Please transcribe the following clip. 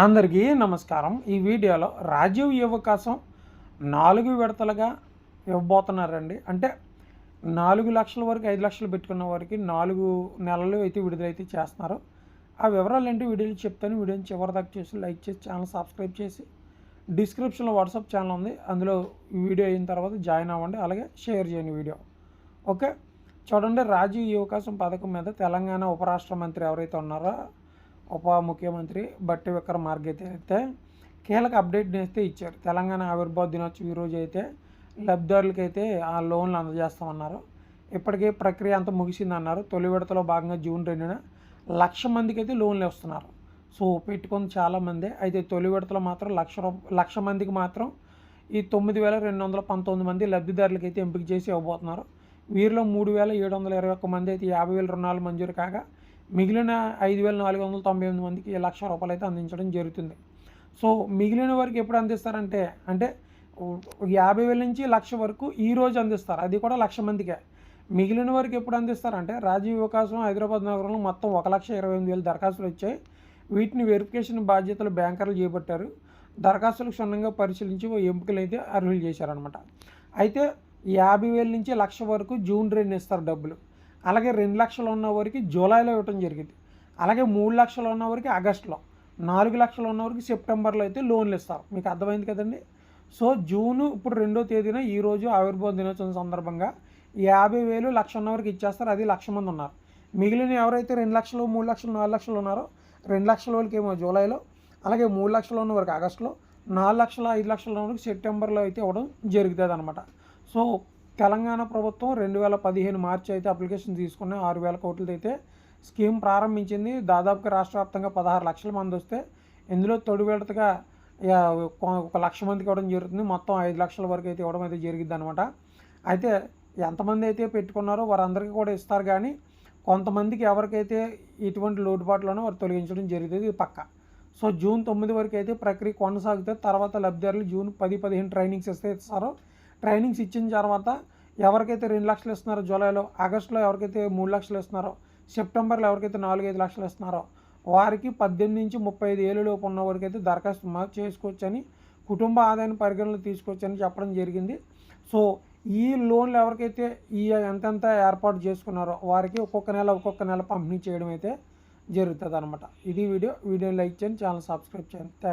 అందరికీ నమస్కారం. ఈ వీడియోలో రాజీవ్ యువకాశం నాలుగు విడతలుగా ఇవ్వబోతున్నారండి. అంటే నాలుగు లక్షల వరకు ఐదు లక్షలు పెట్టుకున్న వారికి నాలుగు నెలలు అయితే విడుదలైతే చేస్తున్నారు. ఆ వివరాలు ఏంటి? వీడియోలు చెప్తాను. వీడియోని చివరి దాకా చేసి లైక్ చేసి ఛానల్ సబ్స్క్రైబ్ చేసి డిస్క్రిప్షన్లో వాట్సాప్ ఛానల్ ఉంది. అందులో వీడియో అయిన తర్వాత జాయిన్ అవ్వండి. అలాగే షేర్ చేయండి వీడియో. ఓకే? చూడండి రాజీవ్ యువకాశం పథకం మీద తెలంగాణ ఉపరాష్ట్ర మంత్రి ఎవరైతే ఉన్నారో ఉప ముఖ్యమంత్రి బట్టి విక్రమార్క అయితే కీలక అప్డేట్ అయితే ఇచ్చారు. తెలంగాణ ఆవిర్భావ దినోత్సవం ఈరోజు అయితే లబ్ధిదారులకైతే ఆ లోన్లు అందజేస్తామన్నారు. ఇప్పటికే ప్రక్రియ అంతా ముగిసిందన్నారు. తొలి విడతలో భాగంగా జూన్ రెండున లక్ష మందికి అయితే లోన్లు ఇస్తున్నారు. సో పెట్టుకుంది చాలామంది అయితే తొలి విడతలో మాత్రం లక్ష లక్ష మందికి మాత్రం ఈ తొమ్మిది వేల రెండు వందల పంతొమ్మిది మంది లబ్ధిదారులకి అయితే ఎంపిక చేసి ఇవ్వబోతున్నారు. వీరిలో మూడు వేల ఏడు వందల ఇరవై ఒక్క మంది అయితే యాభై వేల రుణాలు మంజూరు కాగా మిగిలిన ఐదు వేల నాలుగు వందల తొంభై ఎనిమిది మందికి లక్ష రూపాయలు అయితే అందించడం జరుగుతుంది. సో మిగిలిన వారికి ఎప్పుడు అందిస్తారంటే అంటే యాభై వేల నుంచి లక్ష వరకు ఈ రోజు అందిస్తారు. అది కూడా లక్ష మందికే. మిగిలిన వారికి ఎప్పుడు అందిస్తారంటే రాజీవ్ వికాసం హైదరాబాద్ నగరంలో మొత్తం ఒక లక్ష ఇరవై ఎనిమిది వేల దరఖాస్తులు వచ్చాయి. వీటిని వెరిఫికేషన్ బాధ్యతలు బ్యాంకర్లు చేపట్టారు. దరఖాస్తులు క్షుణ్ణంగా పరిశీలించి ఓ ఎంపికలు అయితే అర్హులు చేశారనమాట అయితే యాభై వేల నుంచి లక్ష వరకు జూన్ రెండు ఇస్తారు డబ్బులు. అలాగే రెండు లక్షలు ఉన్న జూలైలో ఇవ్వటం జరిగింది. అలాగే మూడు లక్షలు ఉన్న ఆగస్టులో నాలుగు లక్షలు ఉన్న సెప్టెంబర్లో అయితే లోన్లు ఇస్తారు. మీకు అర్థమైంది కదండి? సో జూను ఇప్పుడు రెండో తేదీన ఈరోజు ఆవిర్భావ దినోత్సవం సందర్భంగా యాభై వేలు లక్ష ఉన్న వరకు ఇచ్చేస్తారు. అది లక్ష మంది ఉన్నారు. మిగిలిన ఎవరైతే రెండు లక్షలు మూడు లక్షలు నాలుగు లక్షలు ఉన్నారో రెండు లక్షల వాళ్ళకి ఏమో జూలైలో అలాగే మూడు లక్షలు ఉన్న వరకు ఆగస్టులో నాలుగు లక్షల ఐదు లక్షల వరకు సెప్టెంబర్లో అయితే ఇవ్వడం జరుగుతుంది అనమాట సో తెలంగాణ ప్రభుత్వం రెండు వేల పదిహేను మార్చి అయితే అప్లికేషన్ తీసుకున్న ఆరు వేల కోట్లతో అయితే స్కీమ్ ప్రారంభించింది. దాదాపుగా రాష్ట్ర వ్యాప్తంగా పదహారు లక్షల మంది వస్తే ఇందులో తొడి విడతగా ఒక లక్ష మందికి ఇవ్వడం జరుగుతుంది. మొత్తం ఐదు లక్షల వరకు అయితే ఇవ్వడం అయితే జరిగింది అనమాట అయితే ఎంతమంది అయితే పెట్టుకున్నారో వారందరికీ కూడా ఇస్తారు కానీ కొంతమందికి ఎవరికైతే ఇటువంటి లోటుపాట్లను వారు తొలగించడం జరుగుతుంది ఇది పక్క. సో జూన్ తొమ్మిది వరకు అయితే ప్రక్రియ కొనసాగితే తర్వాత లబ్ధిదారులు జూన్ పది పదిహేను ట్రైనింగ్స్ ఇస్తే ఇస్తారో. ట్రైనింగ్స్ ఇచ్చిన తర్వాత ఎవరికైతే రెండు లక్షలు ఇస్తున్నారో జూలైలో ఆగస్టులో ఎవరికైతే మూడు లక్షలు ఇస్తున్నారో సెప్టెంబర్లో ఎవరికైతే నాలుగు ఐదు లక్షలు ఇస్తున్నారో వారికి పద్దెనిమిది నుంచి ముప్పై ఐదు ఏళ్ళలోపు ఉన్న వారికి దరఖాస్తు చేసుకోవచ్చని కుటుంబ ఆదాయాన్ని పరిగణలో తీసుకోవచ్చని చెప్పడం జరిగింది. సో ఈ లోన్లు ఎవరికైతే ఈ ఎంతెంత ఏర్పాటు చేసుకున్నారో వారికి ఒక్కొక్క నెల ఒక్కొక్క నెల పంపిణీ చేయడం అయితే జరుగుతుంది అనమాట ఇది వీడియో. వీడియో లైక్ చేయండి ఛానల్ సబ్స్క్రైబ్ చేయండి. థ్యాంక్